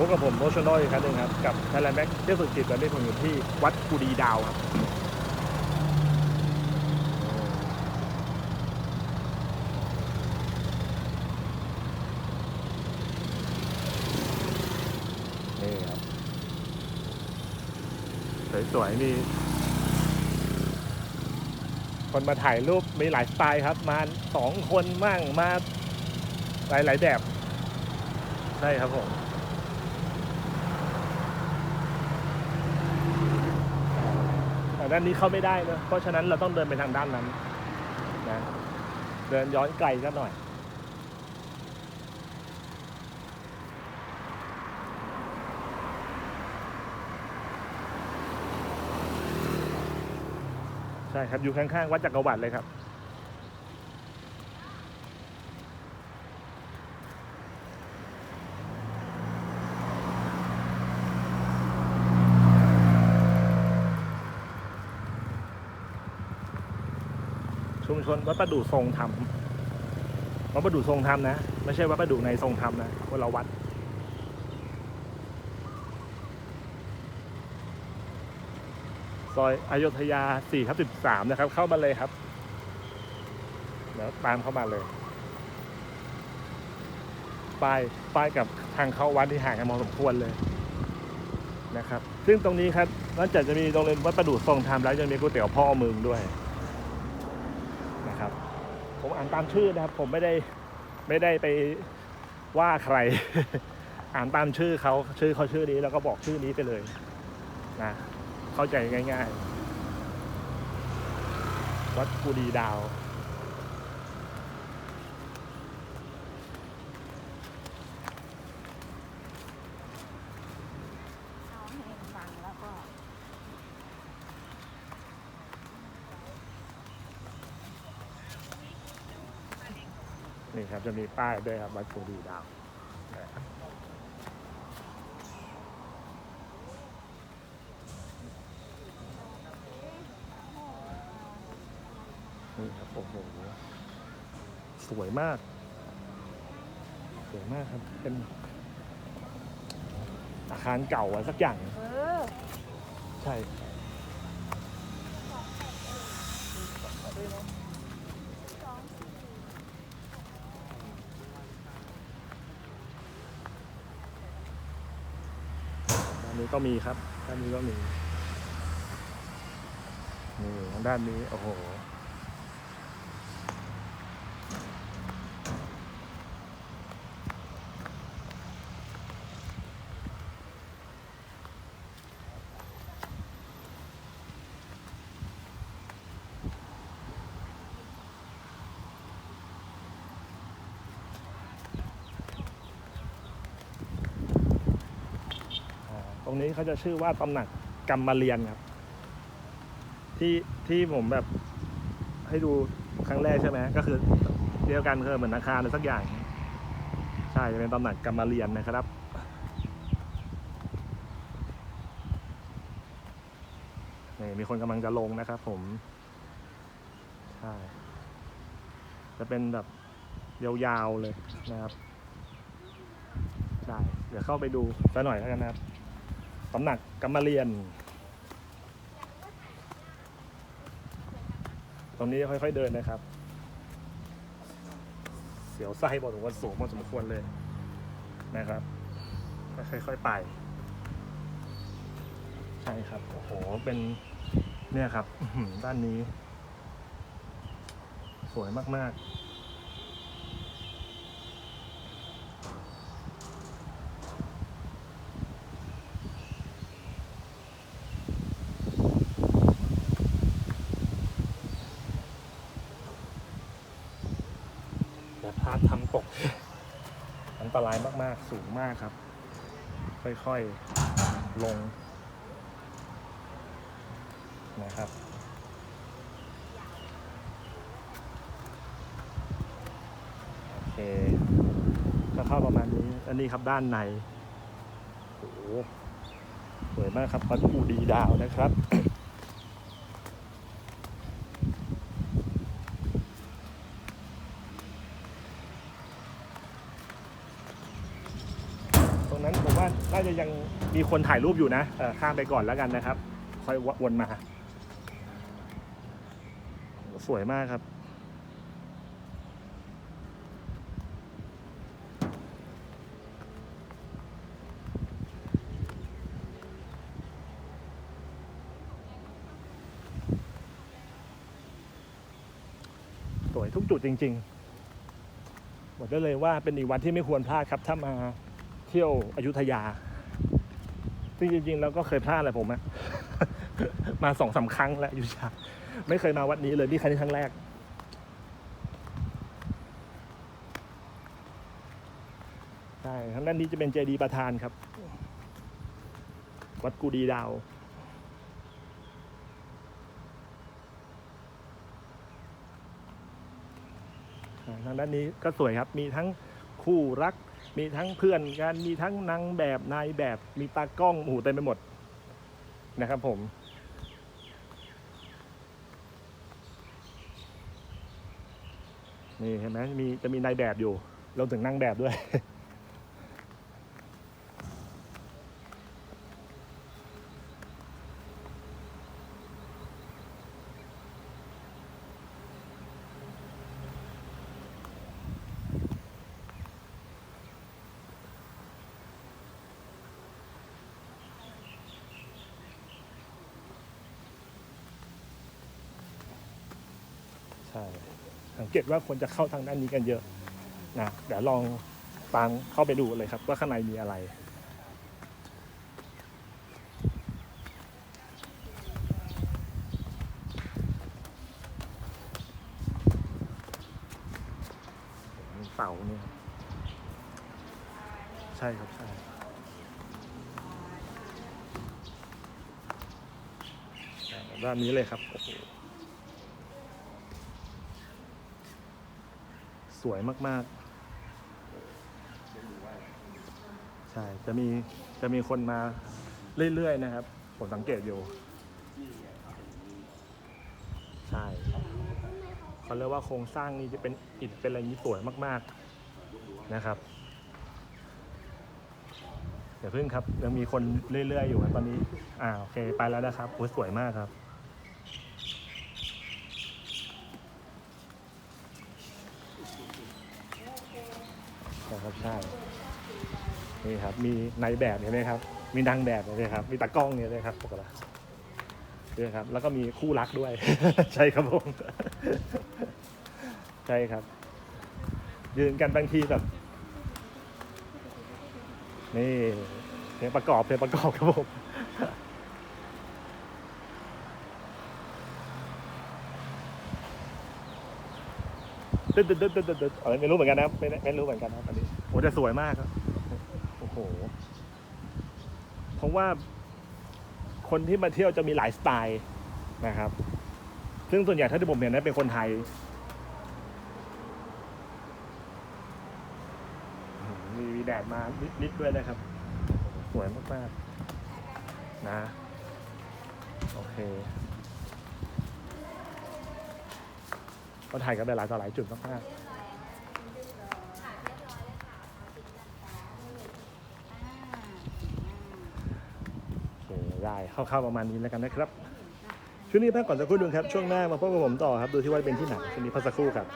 พบกับผมโมชั่นอีกครั้งหนึ่งครับ กับไทยแลนด์แบ็กเที่ยวสุดจิตตอนนี้ผมอยู่ที่วัดกูดีดาวครับ นี่ครับ สวยๆมีคนมาถ่ายรูปมีหลายสไตล์ครับ มาสองคนมั่งมาหลายๆแบบ ใช่ครับผม แต่ ด้านนี้เข้าไม่ได้เนะเพราะฉะนั้นเราต้องเดินไปทางด้านนั้นนะเดินย้อนไกลสักหน่อยใช่ครับอยู่ข้างๆวัดจักรวรรดิเลยครับ ชุมชนวัดประดู่ทรงธรรมวัดประดู่ทรงธรรมนะ ไม่ใช่วัดประดู่ในทรงธรรมนะคนละวัดซอยอยุธยา4ทับ13 นะครับ เข้ามาเลยครับ เดี๋ยวตามเข้ามาเลยป้ายป้ายกับทางเข้าวัดที่ห่างกันพอสมควรเลยนะครับ ซึ่งตรงนี้ครับนอกจากจะมีโรงเรียนวัดประดู่ทรงธรรมแล้วยังมีก๋วยเตี๋ยวพ่อเมืองด้วย ผมอ่านตามชื่อนะครับ ผมไม่ได้ไม่ได้ไปว่าใคร อ่านตามชื่อเขาชื่อเขาชื่อนี้แล้วก็บอกชื่อนี้ไปเลยนะเข้าใจง่าย ๆ วัดกูดีดาว เอาให้ฟังแล้วก็ นี่ครับจะมีป้ายด้วยครับวัดกูดีดาวนะครับนี่ครับโอ้โหสวยมาก สวยมากครับ เป็น อาคารเก่าอะไรสักอย่าง เออ ใช่ด้า ก็มีครับด้านนี้ก็มีนี่ทางด้านนี้โอ้โห รงนี้เขาจะชื่อว่าตำหนักกรรมเรียนครับ ที่ที่ผมแบบให้ดูครั้งแรกใช่ไหมก็คือเดียวกันคือเหมือนอาคารอะไรสักอย่าง ใช่จะเป็นตำหนักกรรมเรียนนะครับ นี่มีคนกำลังจะลงนะครับผม ใช่ จะเป็นแบบยาวๆเลยนะครับ ได้ เดี๋ยวเข้าไปดูสักหน่อยแล้วกันนะครับ ตำหนักกรรมเรียน ตรงนี้ค่อยๆเดินนะครับ เสียวไส้บอถึงวันสูงพอสมควรเลยนะครับค่อยๆไป ใช่ครับ โอ้โห เป็นเนี่ยครับด้านนี้ สวยมากๆ แต่พลาดทำตก อั นตรายมากๆ สูงมากครับ ค่อยๆลงนะครับ โอเคก็เข้าประมาณนี้ อันนี้ครับด้านในโอ้โหสวยมากครับวัดกูดีดาวนะครับ ตรงนั้นผมว่า น่า จะยังมีคนถ่ายรูปอยู่นะเออข้ามไปก่อนแล้วกันนะครับ ค่อยวนมา สวยมากครับสวยทุกจุดจริงๆ บอกได้เลยว่าเป็นอีกวันที่ไม่ควรพลาดครับ ถ้ามาเที่ยวอยุธยา ซึ่งจริงๆแล้วก็เคยพลาดแหละผมอะมาสองสามครั้งแล้วอยุธยาไม่เคยมาวัดนี้เลยนี่ครั้งนี้ครั้งแรก ใช่ทางด้านนี้จะเป็นเจดีย์ประธานครับ วัดกูดีดาวทางด้านนี้ก็สวยครับ มีทั้งคู่รัก มีทั้งเพื่อนกันมีทั้งนางแบบนายแบบมีตากล้องหูเต็มไปหมดนะครับผมนี่เห็นไหมมีจะมีนายแบบอยู่เราถึงนั่งแบบด้วย สังเกตว่าคนจะเข้าทางด้านนี้กันเยอะนะเดี๋ยวลองตามเข้าไปดูเลยครับ ว่าข้างในมีอะไรเสาเนี่ยใช่ครับใช่ด้านนี้เลยครับโอ้โห วยมากๆ ใช่ จะมีจะมีคนมาเรื่อยๆนะครับ ผมสังเกตอยู่ ใช่เขาเรียกว่าโครงสร้างนี้จะเป็นอิฐเป็นอะไรนี้สวยมากๆนะครับเดี๋ยวพึ่งครับยังมีคนเรื่อยๆอยู่ตอนนี้ อ่าโอเค ไปแล้วนะครับโอ้สวยมากครับ ครับใช่นี่ครับ มีในแบบเห็นไหมครับ มีนางแบบเห็นไหมครับ มีตากล้องเนี่ยเลยครับปกติเลยครับ แล้วก็มีคู่รักด้วย ใช่ครับผมใช่ครับ ยืนกันบางทีแบบนี่เพลงประกอบเพลงประกอบครับผม ตึ๊ดตึ๊ดตึ๊ดตึ๊ดตึ๊ดตึ๊ดอะไรไม่รู้เหมือนกันนะไม่ไม่รู้เหมือนกันนะครับอันนี้โอ้แต่สวยมากครับโอ้โหเพราะว่าคนที่มาเที่ยวจะมีหลายสไตล์นะครับ ซึ่งส่วนใหญ่ถ้าที่ผมเห็นนะเป็นคนไทยมีแดดมานิดนิดด้วยนะครับ สวยมากๆนะ โอเค ก็ถ่ายกันไปหลายต่อหลายจุดมากๆโอเคได้เข้าๆประมาณนี้แล้วกันนะครับ ช่วงนี้พักก่อนสักครู่นึงครับ ช่วงหน้ามาพบกับผมต่อครับ ดูที่ว่าเป็นที่ไหนช่วงนี้พักสักครู่ครับ